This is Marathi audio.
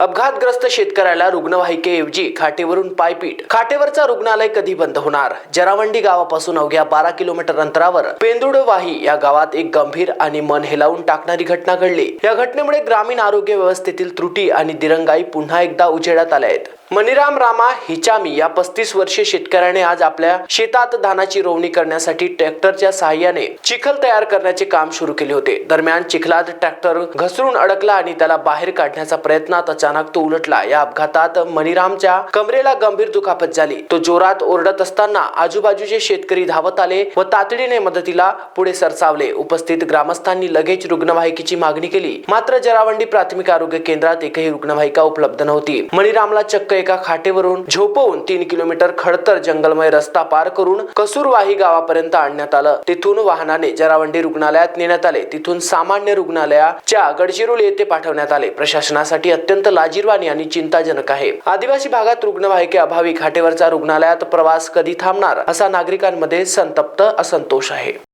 अपघातग्रस्त शेतकऱ्याला रुग्णवाहिकेऐवजी खाटेवरून पायपीट. खाटेवरचा रुग्णालय कधी बंद होणार? जरावंडी गावापासून अवघ्या बारा किलोमीटर अंतरावर पेंदुडवाही या गावात एक गंभीर आणि मन हेलावून टाकणारी घटना घडली. या घटनेमुळे ग्रामीण आरोग्य व्यवस्थेतील त्रुटी आणि दिरंगाई पुन्हा एकदा उजेडात आल्या आहेत. मणिराम रामा हिचामी या पस्तीस वर्षीय शेतकऱ्याने आज आपल्या शेतात धानाची रोवणी करण्यासाठी ट्रॅक्टरच्या सहाय्याने चिखल तयार करण्याचे काम सुरू केले होते. दरम्यान चिखलात ट्रॅक्टर घसरून अडकला आणि त्याला बाहेर काढण्याचा प्रयत्नात अचानक तो उलटला. या अपघातात मणिरामच्या कमरेला गंभीर दुखापत झाली. तो जोरात ओरडत असताना आजूबाजूचे शेतकरी धावत आले व तातडीने मदतीला पुढे सरसावले. उपस्थित ग्रामस्थांनी लगेच रुग्णवाहिकेची मागणी केली. मात्र जरावंडी प्राथमिक आरोग्य केंद्रात एकही रुग्णवाहिका उपलब्ध नव्हती. मणिरामला चक्क एका खाटेवरून झोपवून तीन किलोमीटर खडतर जंगलमय रस्ता पार करून कसूरवाही गावापर्यंत आणण्यात आलं. तिथून वाहनाने जरावंडी रुग्णालयात नेण्यात आले. तिथून सामान्य रुग्णालयाच्या गडचिरोली येथे पाठवण्यात आले. प्रशासनासाठी अत्यंत लाजीरवाणी आणि चिंताजनक आहे. आदिवासी भागात रुग्णवाहिके अभावी खाटेवरचा रुग्णालयात प्रवास कधी थांबणार असा नागरिकांमध्ये संतप्त असंतोष आहे.